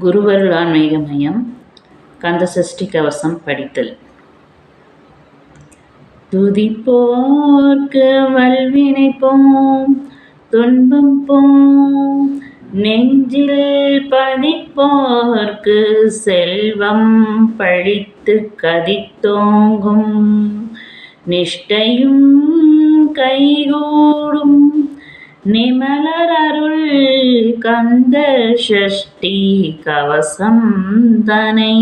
குருவருள் ஆன்மீக மையம் கந்தசஷ்டி கவசம் படித்தல். துதிப்போர்க்கு வல்வினை போம் துன்பம் போம் நெஞ்சில் பதிப்போர்க்கு செல்வம் பழித்து கதித்தோங்கும். நிஷ்டையும் கைகூடும் நிமலரருள் கந்த ஷஷ்டி கவசம் தனை.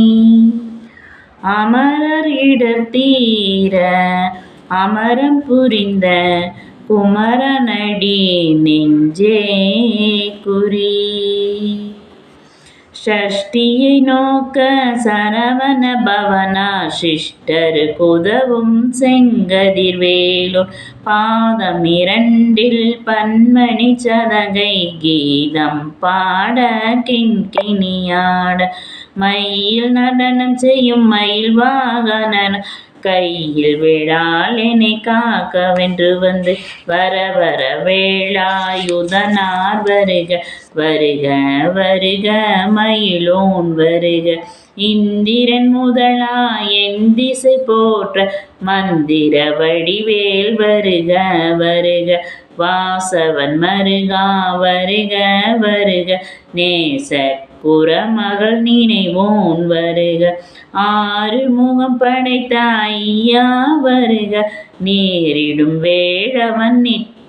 அமரர் இடத்தீர அமரம் புரிந்த குமரனடி நெஞ்சே குறி. ஷஷ்டியை நோக்க சரவண பவனா சிஷ்டர் குதவும் செங்கதிர்வேலு பாதம் இரண்டில் பன்மணி சதகை கீதம் பாட கிண்கிணியாட மயில் நடனம் செய்யும் மயில் வாகனன் கையில் விழாலினை காக்க வென்று வந்து வர வர வேளாயுதனார் வருக வருக வருக மயிலோன் வருக. இந்திரன் முதலா என் திசை போற்ற மந்திர வடிவேல் வருக வருக. வாசவன் மருகா வருக வருக. நேச புறமகள் நினைவோன் வருக. ஆறு முகம் படைத்த ஐயா வருக. நேரிடும் வேழவன்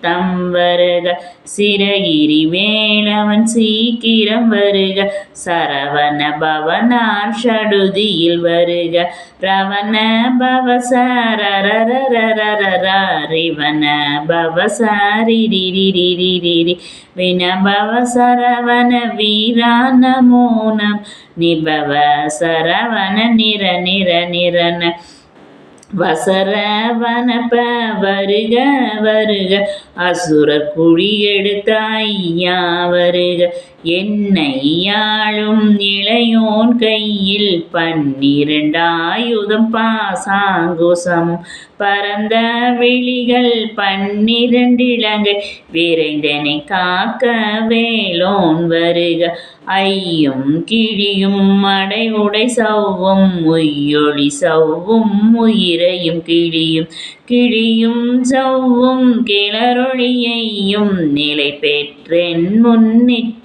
நித்தம் வருக. சிறகிரி வேளவன் சீக்கிரம் வருக. சரவண பவனார் ஷடுதியில் வருக. ரவண பவசரரிவன பவசரிரிரிரிரிரி. வினபவ சரவண வீரா நமோ நிபவ சரவண நிர நிர நிரன. வசர வனப்ப வருக. வருக அசுரர் குழி எடுத்தாய்யா வருக வருக என்னையாளும் இளையோன் கையில் பன்னிரண்டாயுதம் பாசாங்குசம். பரந்த விழிகள் பன்னிரண்டிலங்கை விரைந்தனை காக்க வேலோன் வருக. ஐயும் கிழியும் மடை உடை சவ்வும் உய்யொளி சவ்வும் உயிரையும் கிழியும். கிழியும் சவ்வும் கிளரொளியையும் நிலை பெற்றென்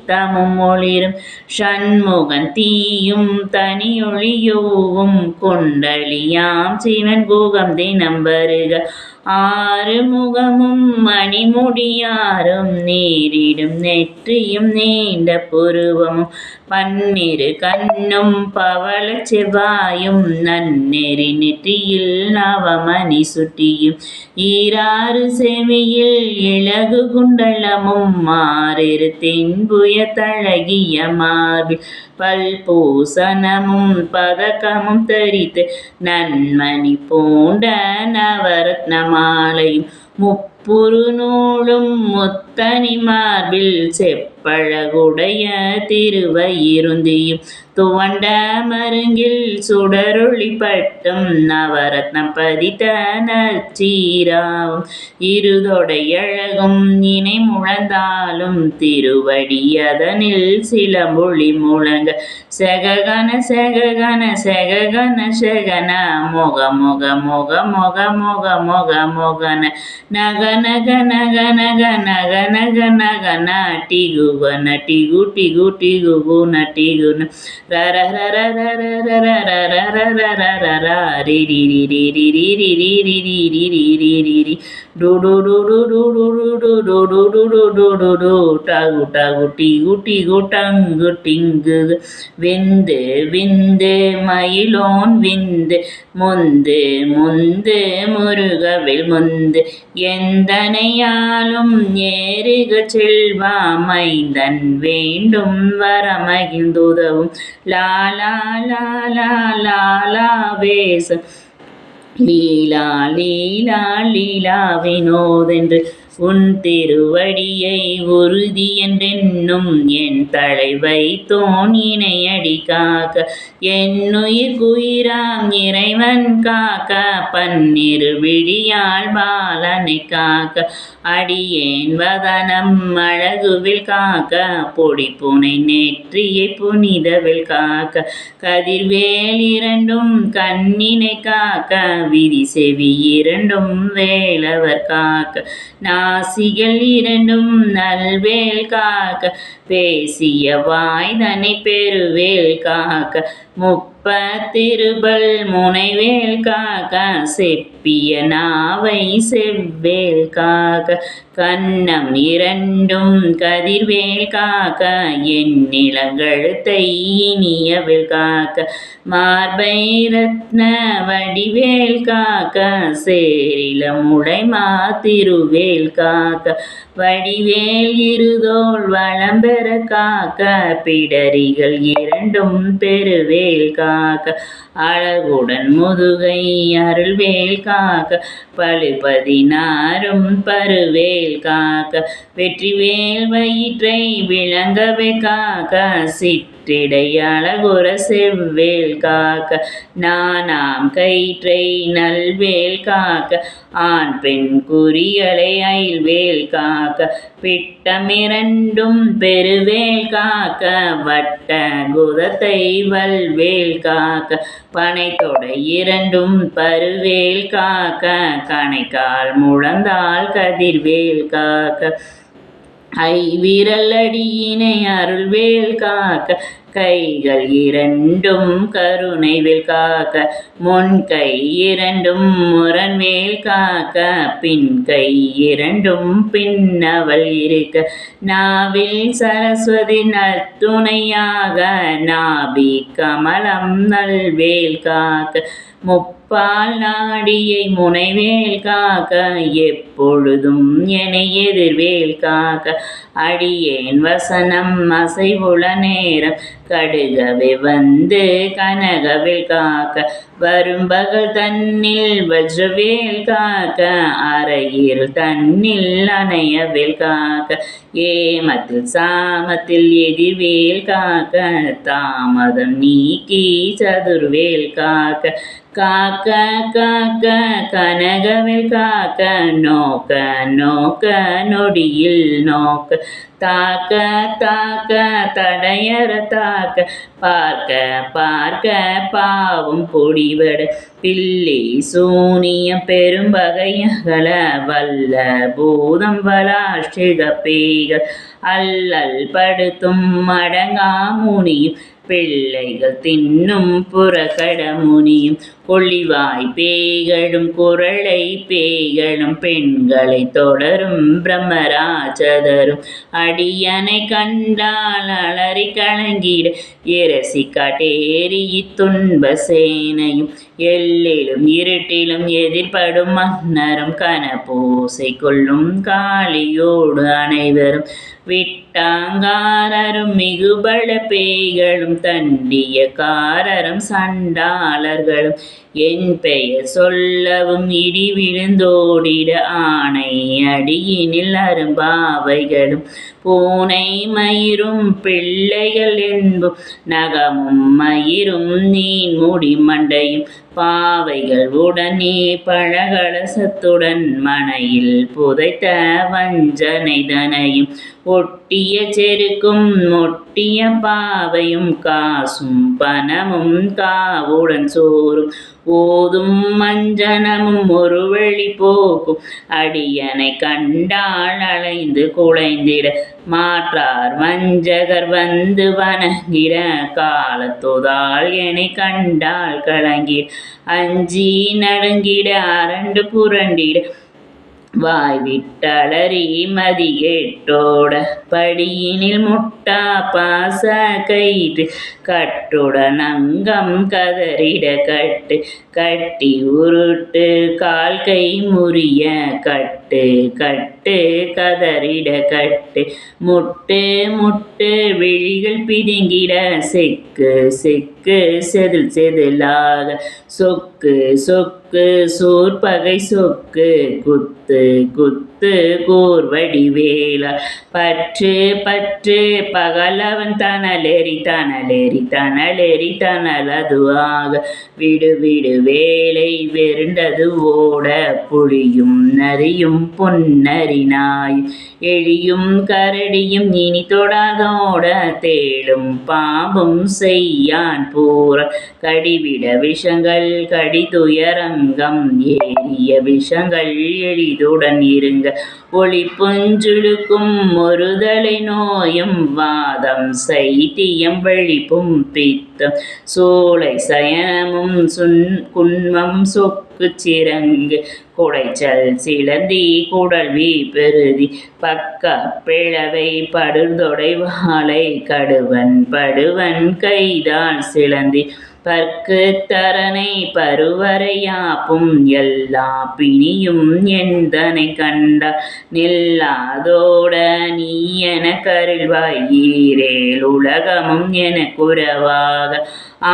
முன்னித்தமும் ஒளிரும் சண்முகன் தீயும் தனியொளியோவும் கொண்டலியாம் சிவன் கோகம் தினம் வருக. ஆறு முகமும் மணிமுடியாரும் நேரிடும் நெற்றியும் நீண்ட புருவமும். பன்னிரு கண்ணும் பவள செவ்வாயும் நன்னெறி நெற்றியில் நவமணி சுட்டியும். ஈராறு செவியில் இலகு குண்டலமும் மாறிரு தென்புய தழகிய மார்பில். பல்பூசனமும் பதக்கமும் தரித்து நன்மணி பூண்ட நவரத்ன மாலையும் முப்புரு புறுநூலும் முத்தனி மார்பில் செப்பழகுடைய திருவயிருந்தியும். துவண்ட மருங்கில் சுடரொளி பட்டும் நவரத்னம் பதித்த நச்சீராவும் இருதொடையழகும் இணை முழந்தாலும் திருவடி அதனில் சிலமொழி முழங்க. செககன செககன செககன செகன முக முக முக முக முக முக முகன. நகன గనగన గనగన గనగన గన టిగు గన టిగు టిగు టిగు గున టిగు டாகு டாகு டிகு டிகு டங்கு டிங்கு விந்து விந்து மயிலோன் விந்து முந்து முந்து முருகவில் முந்து எந்தனையாலும் ஏறுக செல்வா மைந்தன் வேண்டும் வரமகிழ்ந்துதவும். லாலா லாலா லாலா வேச. லீலா லீலா லீலா வினோதென்று உன் திருவடியை உறுதி என்றென்னும் என் தலைவை தோணினையடி காக்க என்னுயிர் குயிராம் இறைவன் காக்க பன்னிரு விழியால் பாலனை காக்க அடியேன் வதனம் அழகுவில் காக்க பொடி புனை நெற்றியை புனிதவில் காக்க கதிர்வேல் இரண்டும் கண்ணினை காக்க விதி செவி இரண்டும் வேலவர் காக்க நாசிகள் இரண்டும் நல்வேல் காக்க பேசிய வாய்தனை பெருவேல் காக்க முப்பத்திருபல் முனைவேல் காக செப்பிய நாவை செவ்வேல் காக கன்னம் இரண்டும் கதிர்வேல் காக்க என் நிலங்கழுத்தை இனியவில் காக்க மார்பை ரத்ன வடிவேல் காக்க சேரில முளைமா திருவேல் காக்க வடிவேல் இருதோல் வளம்பெற காக்க பிடரிகள் இரண்டும் பெருவேல் காக்க. காக்க அழகுடன் முதுகை அருள்வேல் காக்க பழு பதினாறும் பருவேல் காக்க வெற்றிவேல் வயிற்றை விளங்கவே காக்க சிற்றிடை அழகுற செவ்வேல் காக்க நானாம் கயிற்றை நல்வேல் காக்க ஆண் பெண் குறிகளை அயில்வேல் காக்க பிட்டமிரண்டும் பெருவேல் காக்க வட்ட குதத்தை வல்வேல் காக்க பனைத்தொடை இரண்டும் பருவேல் காக்க கணைக்கால் முழந்தால் கதிர்வேல் காக்க ஐ விரலடியினை அருள்வேல் காக்க கைகள் இரண்டும் கருணைவில் காக்க முன் கை இரண்டும் முரண்வேல் காக்க பின் கை இரண்டும் பின்னவள் இருக்க. நாவில் சரஸ்வதி நத்துணையாக நாபி கமலம் நல்வேல் காக்க பால் நாடியை முனைவேல் காக்க எப்பொழுதும் என எதிர்வேல் காக்க. அடியேன் வசனம் அசைவுள நேரம் கடுகவே வந்து கனகவில் காக்க. வரும்பகல் தன்னில் வஜ்ரவேல் காக்க அறையில் தன்னில் அணையவில் காக்க. ஏமத்தில் சாமத்தில் எதிர்வேல் காக்க தாமதம் நீக்கி சதுர்வேல் காக்க. காக்க காக்க கனகவில் காக்க நோக்க நோக்க நொடியில் நோக்க. தாக்க தாக்க தடையற தாக்க. பார்க்க பார்க்க பாவம் பொடிவட பில்லி சூனியம் பெரும்பகையகல வல்ல பூதம் வலாஷ்டிக பேய்கள். அல்லல் படுத்தும் மடங்கா முனியும். பிள்ளைகள் தின்னும் புறக்கட முனியும். கொள்ளிவாய் பேய்களும் குரலை பேய்களும் பெண்களை தொடரும் பிரம்மராஜதரும். அடியனை கண்டால் அலறி கலங்கிட. இரசி காட்டேறி துன்ப சேனையும் எல்லிலும் இருட்டிலும் எதிர்படும் மன்னரும் கனபூசை கொள்ளும் காளியோடு அனைவரும். விட்டாங்காரரும் மிகுபல பேய்களும் தண்டிய காரரும் சண்டாளர்களும். என் பெயர் சொல்லவும் இடி விழுந்தோடிட ஆணை அடியினில் அரும்பாவைகளும் பூனை மயிரும் பிள்ளைகள் என்பும். நகமும் மயிரும் நீன் முடி மண்டையும் பாவைகள் உடனே பழகலசத்துடன் மனையில் புதைத்த வஞ்சனைதனையும் ஒட்டிய செருக்கும் மொட்டிய பாவையும் காசும் பணமும் காவுடன் சோறும். போதும் மஞ்சனமும் ஒரு வழி போக்கும் அடியனை கண்டால் அலைந்து குலைந்திட மாற்றார் வஞ்சகர் வந்து வணங்கிட காலத்துதால் என்னை கண்டால் கலங்கிட. அஞ்சி நடுங்கிட அரண்டு புரண்டிட. வாய் விட்டளறி மதி கேட்டோட படியினில் முட்டா பாச கயிறு கட்டுடன் அங்கம் கதறிட கட்டு கட்டி உருட்டு கால் கை முறிய கட்டு. கட்டு கதறிட கட்டு. முட்டு முட்டு விழிகள் பிதுங்கிட. செக்கு செக்கு செதில் செதிலாக. சொக்கு சொக்கு சோற்பகை சொக்கு. குத்து குத்து பத்து கூர்வடி வேலா பற்று பற்று பகலவன் தனலேறி தனலேறி தனலேறி தனலதுவாக. விடு விடு வேலை வெருண்டது ஓட புழியும் நரியும் பொன்னரினாயும் எழியும் கரடியும் இனி தொடாதோட தேடும் பாம்பும் செய்யான் பூர. கடிவிட விஷங்கள் கடிதுயரங்கம் ஏறிய விஷங்கள் எளிதுடன் இருங்க ஒளி புஞ்சுழுக்கும் ஒருதலை நோயும் வாதம் சைத்தியம் வழிப்பும் பித்தம். சோலை சயனமும் சுன் குன்மம் சொக்கு சிறங்கு குடைச்சல் சிலந்தி குடல்வி பெருதி பக்க பிளவை படுதொடை வாழை கடுவன் படுவன் கைதால் சிலந்தி பற்கு தரனை பருவரையாப்பும் எல்லா பிணியும் எந்தனை கண்ட நில்லாதோட நீ என கருள்வாய் ஈரேல் உலகமும் என குறவாக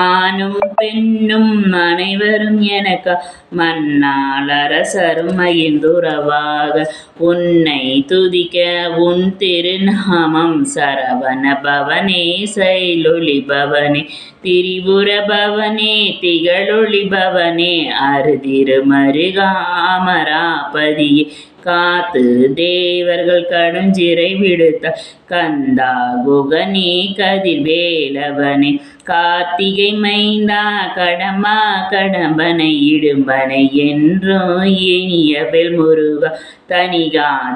ஆணும் பெண்ணும் அனைவரும் எனக்கு மன்னால் அரசரும் மகிழ்ந்துறவாக. உன்னை துதிக்க உன் திருநாமம் சரவண பவனே சைலொளி பவனே திரிபுர பவனே திகழொளி பவனே அருதிரு மருகாமராபதியே காத்து தேவர்கள் கடுஞ்சிறை விடுத்த கந்தா குகனே கதிர்வேலவனே. கார்த்திகை மைந்தா கடமா கடம்பனை இடும்பனை என்றும் இனியவில் முருகா. தனி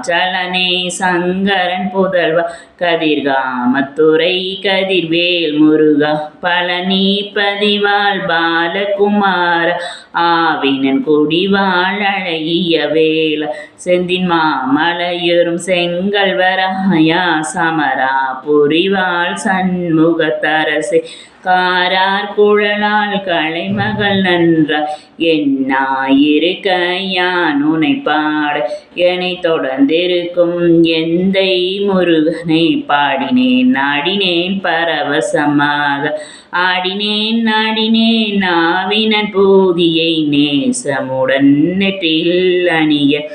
சலனே சங்கரன் புதல்வா கதிர்காமத்துறை கதிர்வேல் முருகா பழனி பதிவாள் பாலகுமார ஆவினன் குடிவாள் அழகிய வேல செந்தின் மாமலையரும் செங்கல் செங்கல்வராயா சமரா புரிவாள் சண்முகத்தரசே காரார் குழலால் கலைமகள் நன்றா. என்னாயிரு கையான் உனை பாட என்னை தொடர்ந்திருக்கும் எந்தை முருகனை பாடினேன். நாடினேன் பரவசமாக. ஆடினேன் நாடினேன் நாவினன் பூதியை நேசமுடன் நெற்றில் அணிய.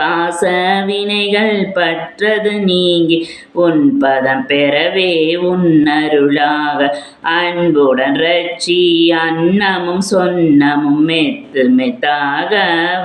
பாச வினைகள் பற்றது நீங்கி உன் பதம் பெறவே உன்னருளாக அன்புடன் ரட்சி அன்னமும் சொன்னமும் மெத்து மெத்தாக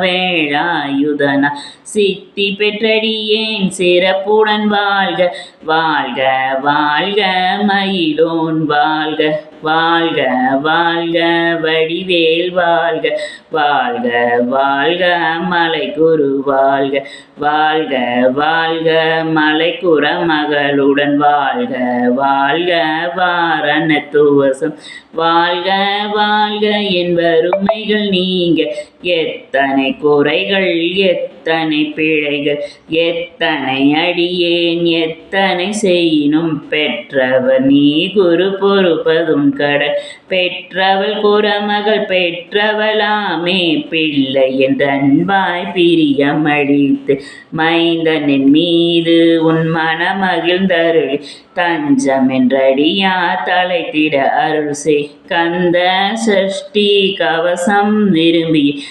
வேளாயுதனா. சித்தி பெற்றடியேன் சிறப்புடன் வாழ்க வாழ்க வாழ்க மயிலோன் வாழ்க. வாழ்க வாழ்க வடிவேல் வாழ்க. வாழ்க வாழ்க மலை குரு வாழ்க. வாழ்க வாழ்க மலைக்குற மகளுடன் வாழ்க. வாழ்க வாரண துவசம் வாழ்க வாழ்க என் வறுமைகள் நீங்க. எத்தனை குறைகள் எத்தனை பிழைகள் எத்தனை அடியேன் எத்தனை செய்யினும் பெற்றவர் நீ குரு பொறுப்பதும் கட பெற்றவள் குரமகள் பெற்றவளாமே பிள்ளை என்ற அன்பாய் பிரியம் மைந்தனின் மீது உன் மனமகிழ்ந்தருளி தஞ்சம் என்றடியா தலைத்திட அருள் செய். கந்த சஷ்டி கவசம் விரும்பி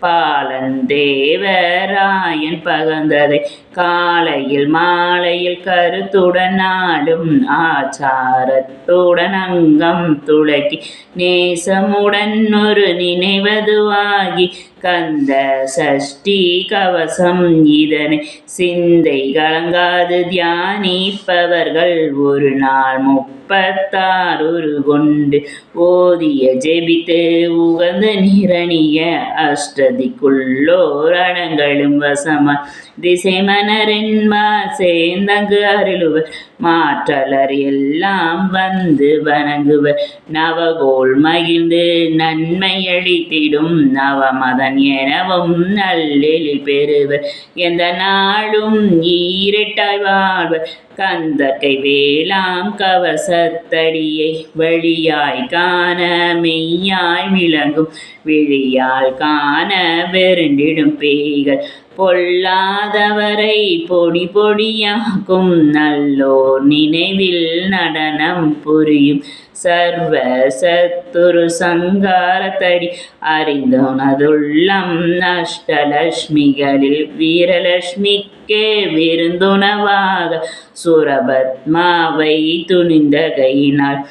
பாலன் தேவராயன் பகந்ததை காலையில் மாலையில் கருத்துடன் நாடும் ஆச்சாரத்துடன் அங்கம் துளக்கி நேசமுடன் ஒரு நினைவதுவாகி கந்த சஷ்டி கவசம் இதனை சிந்தை கலங்காது தியானிப்பவர்கள் ஒரு நாள் முப்பத்தாறு கொண்டு ஓதிய ஜெபித்து உகந்த நிரணிய அஷ்ட அஷ்டதிக்குள்ளோர் அடங்களும் வசமா திசை மனரென்மா சேந்தங்கு அருளுவர். மாற்றலர் எல்லாம் வந்து வணங்குவர். நவகோல் மகிழ்ந்து நன்மை அளித்திடும் நவமதன் எனவும் நல்லெழில் பெறுவர். எந்த நாளும் ஈரட்டாய் வாழ்வர். கந்தக்கை வேளாம் கவசத்தடியை வழியாய் காண மெய்யாய் விளங்கும். விழியால் காண வெருண்டிடும் பேய்கள். பொல்லாதவரை பொடி பொடியாக்கும் நல்லோர் நினைவில் நடனம் புரியும் சர்வ சத்துரு சங்காரத்தடி. அறிந்தோனதுள்ளம் நஷ்டலட்சுமிகளில் வீரலட்சுமிக்கே விருந்துணவாக. சுரபத்மாவை துணிந்த கையினால்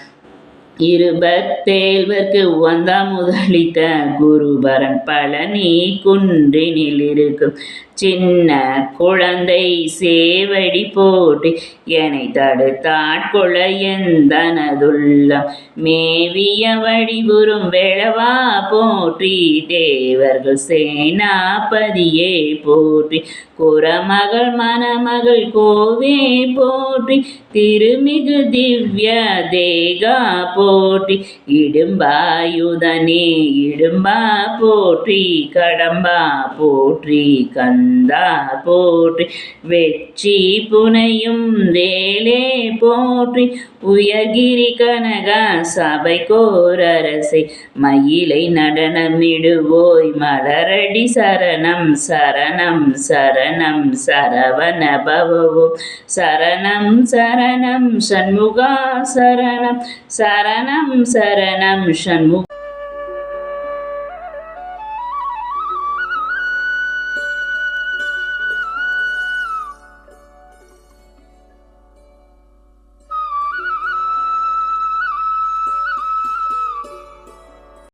இருபத்தேழ்வர்க்கு வந்தா முதலித்த குருபரன் பழனி குன்றினில் இருக்கும். சின்ன குழந்தை சேவடி போட்டு என்னை தடுத்தாட்கொள்ள எந்தனதுள்ளம். மேவிய வடிவுறும் வேளவா போற்றி தேவர்கள் சேனாபதியே போற்றி. குரமகள் மணமகள் கோவே போற்றி. திருமிகு திவ்ய தேகா போற்றி. இடும்பாயுதனே இடும்பா போற்றி. கடம்பா போற்றி கந்தா போற்றி. வெற்றி புனையும் வேலே போற்றி. உயர்கிரி கனக சபை கோரரசை மயிலை நடனமிடுவோய் மலரடி சரணம் சரணம் சரணம் சரவண பவவோம். சரணம் சரணம் சண்முகா சரணம் சரணம் சரணம் சண்முக